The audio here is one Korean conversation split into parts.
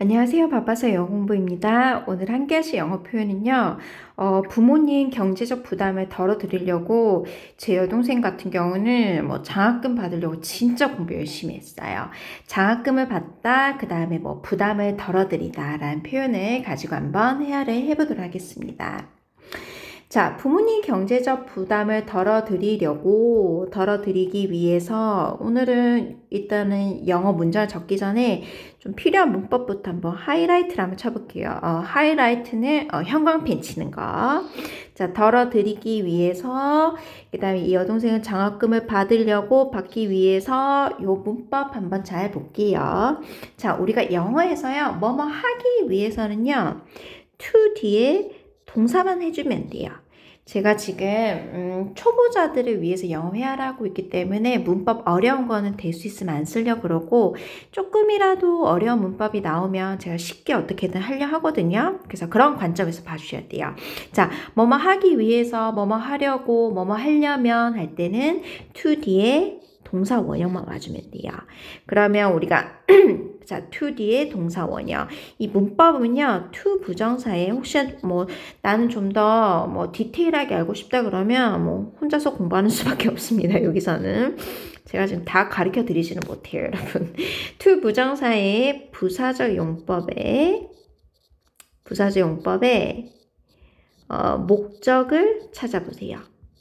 안녕하세요. 바빠서 영어 공부입니다. 오늘 한 개씩 영어 표현은요, 어, 부모님 경제적 부담을 덜어드리려고 제 여동생 같은 경우는 뭐 장학금 받으려고 진짜 공부 열심히 했어요. 장학금을 받다, 그 다음에 뭐 부담을 덜어드리다 라는 표현을 가지고 한번 헤아를 해보도록 하겠습니다. 자, 부모님 경제적 부담을 덜어드리려고, 덜어드리기 위해서 오늘은 일단은 영어 문장을 적기 전에 좀 필요한 문법부터 한번 하이라이트를 한번 쳐볼게요. 어, 하이라이트는 어, 형광펜 치는 거. 자, 덜어드리기 위해서, 그 다음에 이 여동생은 장학금을 받으려고 받기 위해서 요 문법 한번 잘 볼게요. 자, 우리가 영어에서요, 뭐뭐 하기 위해서는요, to 뒤에 동사만 해주면 돼요. 제가 지금 음, 초보자들을 위해서 영어 회화를 하고 있기 때문에 문법 어려운 거는 될 수 있으면 안 쓰려 그러고 조금이라도 어려운 문법이 나오면 제가 쉽게 어떻게든 하려 하거든요. 그래서 그런 관점에서 봐주셔야 돼요. 자, 뭐뭐 하기 위해서, 뭐뭐 하려고, 뭐뭐 하려면 할 때는 to 뒤에 동사 원형만 와주면 돼요. 그러면 우리가 자, to 뒤에 동사 원형. 이 문법은요, to 부정사에 혹시 뭐 나는 좀 더 뭐 디테일하게 알고 싶다 그러면 뭐 혼자서 공부하는 수밖에 없습니다. 여기서는 제가 지금 다 가르쳐 드리지는 못해요, 여러분. to 부정사의 부사적 용법에 부사적 용법에 어, 목적을 찾아보세요.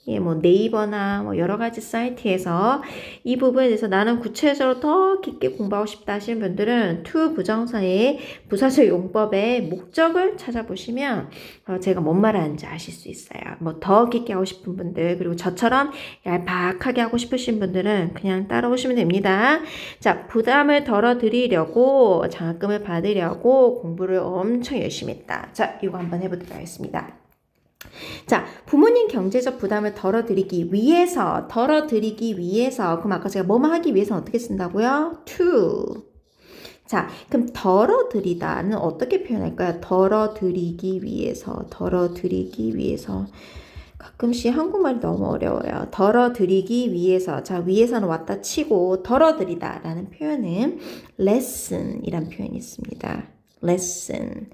예, 뭐 네이버나 뭐 여러 가지 사이트에서 이 부분에 대해서 나는 구체적으로 더 깊게 공부하고 싶다 하시는 분들은 to 부정사의 부사적 용법의 목적을 찾아보시면 어, 제가 뭔 말하는지 아실 수 있어요. 뭐 더 깊게 하고 싶은 분들 그리고 저처럼 얄팍하게 하고 싶으신 분들은 그냥 따라오시면 됩니다. 자, 부담을 덜어드리려고 장학금을 받으려고 공부를 엄청 열심히 했다. 자, 이거 한번 해보도록 하겠습니다. 자, 부모님 경제적 부담을 덜어드리기 위해서, 덜어드리기 위해서, 그럼 아까 제가 뭐뭐 하기 위해서 어떻게 쓴다고요? to. 자, 그럼 덜어드리다는 어떻게 표현할까요? 덜어드리기 위해서, 덜어드리기 위해서. 가끔씩 한국말이 너무 어려워요. 덜어드리기 위해서. 자, 위해서는 왔다 치고, 덜어드리다 라는 표현은 lesson 이란 표현이 있습니다. lesson.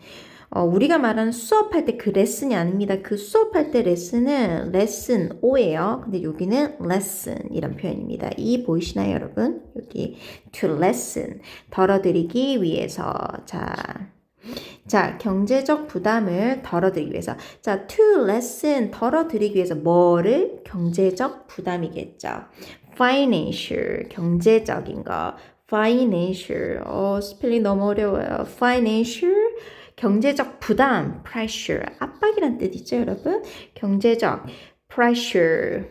어, 우리가 말하는 수업할 때 그 레슨이 아닙니다. 그 수업할 때 레슨은 레슨 오예요. 근데 여기는 lesson 이란 표현입니다. 이 보이시나요, 여러분? 여기 to lessen 덜어드리기 위해서 자. 자, 경제적 부담을 덜어드리기 위해서. 자, to lessen 덜어드리기 위해서 뭐를? 경제적 부담이겠죠. financial 경제적인 거. financial 어, 스펠링 너무 어려워요. financial 경제적 부담, pressure, 압박이란 뜻이죠, 여러분? 경제적 pressure.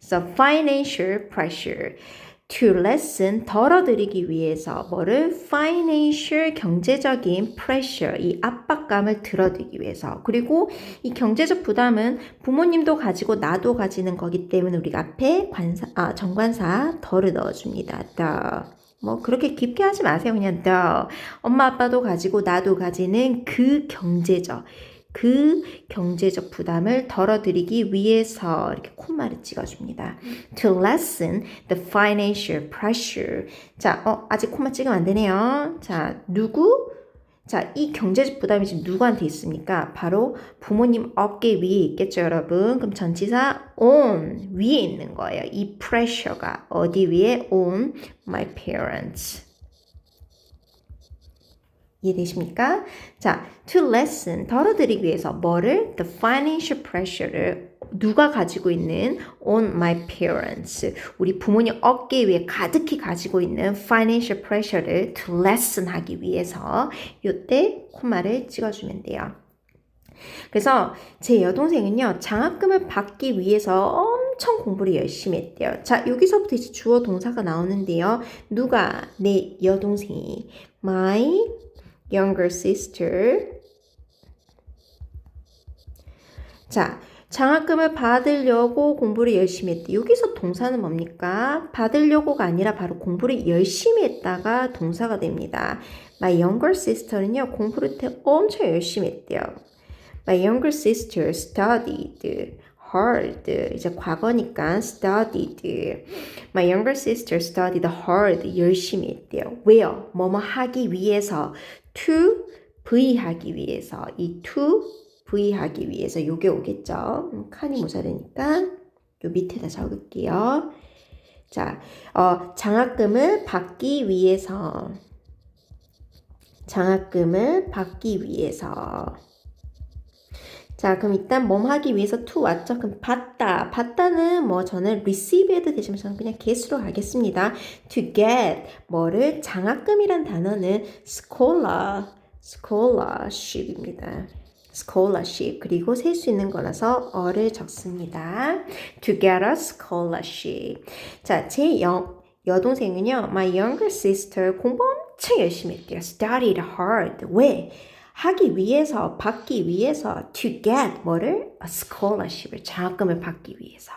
So financial pressure. to lessen 덜어드리기 위해서 뭐를 financial 경제적인 pressure 이 압박감을 들어드리기 위해서 그리고 이 경제적 부담은 부모님도 가지고 나도 가지는 거기 때문에 우리가 앞에 관사 아 정관사 덜을 넣어줍니다. the 뭐 그렇게 깊게 하지 마세요. 그냥 더 엄마 아빠도 가지고 나도 가지는 그 경제적 그 경제적 부담을 덜어드리기 위해서 이렇게 콧말을 찍어줍니다. To lessen the financial pressure. 자, 어, 아직 콧말 찍으면 안 되네요. 자, 누구? 자, 이 경제적 부담이 지금 누구한테 있습니까? 바로 부모님 어깨 위에 있겠죠, 여러분. 그럼 전치사 on 위에 있는 거예요. 이 pressure가 어디 위에 on my parents. 이해되십니까? 자, to lessen 덜어드리기 위해서 뭐를 the financial pressure를 누가 가지고 있는 on my parents 우리 부모님 어깨 위에 가득히 가지고 있는 financial pressure를 to lessen 하기 위해서 이때 콤마를 찍어주면 돼요. 그래서 제 여동생은요 장학금을 받기 위해서 엄청 공부를 열심히 했대요. 자 여기서부터 이제 주어 동사가 나오는데요. 누가 내 여동생이 my younger sister. 자, 장학금을 받으려고 공부를 열심히 했대. 여기서 동사는 뭡니까? 받으려고가 아니라 바로 공부를 열심히 했다가 동사가 됩니다. My younger sister는요, 공부를 엄청 열심히 했대요. My younger sister studied hard. 이제 과거니까 studied. My younger sister studied hard. 열심히 했대요. 왜요? 뭐뭐 하기 위해서. to V 하기 위해서 이 to V 하기 위해서 요게 오겠죠. 음, 칸이 모자르니까 요 밑에다 적을게요. 자, 어, 장학금을 받기 위해서 장학금을 받기 위해서 자, 그럼 일단 몸 하기 위해서 to 왔죠? 그럼 받다. 받다는 뭐 저는 receive 해도 되지만 저는 그냥 get으로 하겠습니다. to get 뭐를 장학금이란 단어는 scholar, scholarship입니다. Scholarship 그리고 셀 수 있는 거라서 어를 적습니다. to get a scholarship. 자, 제 여, 여동생은요, my younger sister 공부 엄청 열심히 했대요. studied hard. 왜? 하기 위해서, 받기 위해서, to get 뭐를? a scholarship을, 장학금을 받기 위해서.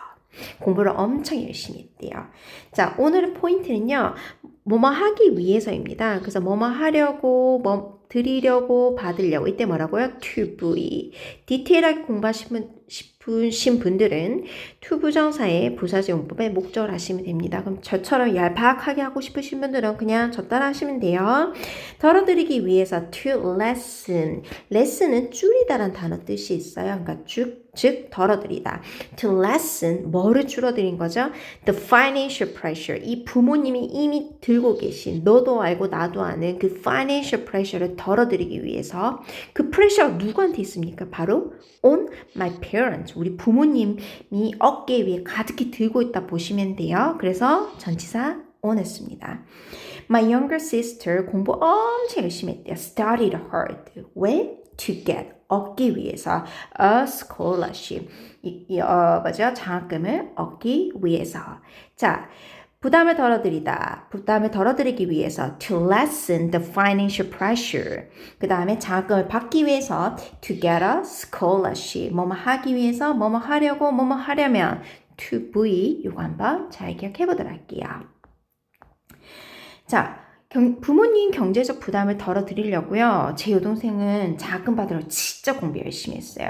공부를 엄청 열심히 했대요. 자, 오늘의 포인트는요, 뭐뭐 하기 위해서입니다. 그래서 뭐뭐 하려고, 뭐, 드리려고, 받으려고. 이때 뭐라고요? be. 디테일하게 공부하시면 싶으신 분들은 to 부정사의 부사지 용법에 목적을 하시면 됩니다. 그럼 저처럼 얄팍하게 하고 싶으신 분들은 그냥 저 따라 하시면 돼요. 덜어드리기 위해서 to lessen. lesson은 줄이다라는 단어 뜻이 있어요. 그러니까 쭉, 즉 덜어드리다. to lessen 뭐를 줄어드린 거죠? the financial pressure. 이 부모님이 이미 들고 계신 너도 알고 나도 아는 그 financial pressure를 덜어드리기 위해서 그 프레셔가 누구한테 있습니까? 바로 on my parents. 우리 부모님이 어깨 위에 가득히 들고 있다 보시면 돼요. 그래서 전치사 on 했습니다. My younger sister 공부 엄청 열심히 했대요. Studied hard. 왜? To get. 얻기 위해서. A scholarship. 이, 이, 어, 뭐죠? 장학금을 얻기 위해서. 자, 부담을 덜어드리다. 부담을 덜어드리기 위해서 to lessen the financial pressure. 그 다음에 장학금을 받기 위해서 to get a scholarship. 뭐뭐 하기 위해서, 뭐뭐 하려고, 뭐뭐 하려면 to be. 이거 한번 잘 기억해 보도록 할게요. 자, 경, 부모님 경제적 부담을 덜어드리려고요. 제 여동생은 장학금 받으러 진짜 공부 열심히 했어요.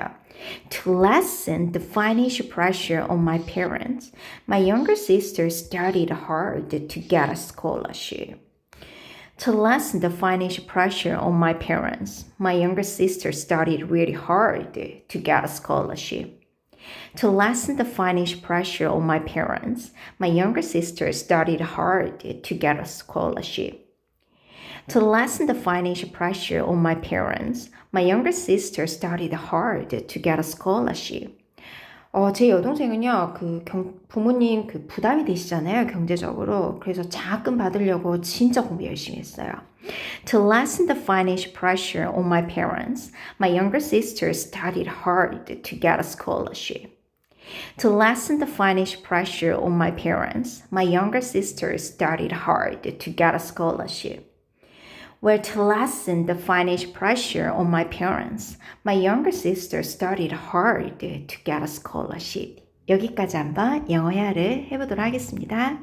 To lessen the financial pressure on my parents, my younger sister studied hard to get a scholarship. To lessen the financial pressure on my parents, my younger sister studied really hard to get a scholarship. To lessen the financial pressure on my parents, my younger sister studied hard to get a scholarship. To lessen the financial pressure on my parents, my younger sister studied hard to get a scholarship. 어, 제 여동생은요, 그 경, 부모님 그 부담이 되시잖아요, 경제적으로. 그래서 장학금 받으려고 진짜 공부 열심히 했어요. To lessen the financial pressure on my parents, my younger sister studied hard to get a scholarship. To lessen the financial pressure on my parents, my younger sister studied hard to get a scholarship. Well, to lessen the financial pressure on my parents, my younger sister studied hard to get a scholarship. 여기까지 한번 영어야를 해보도록 하겠습니다.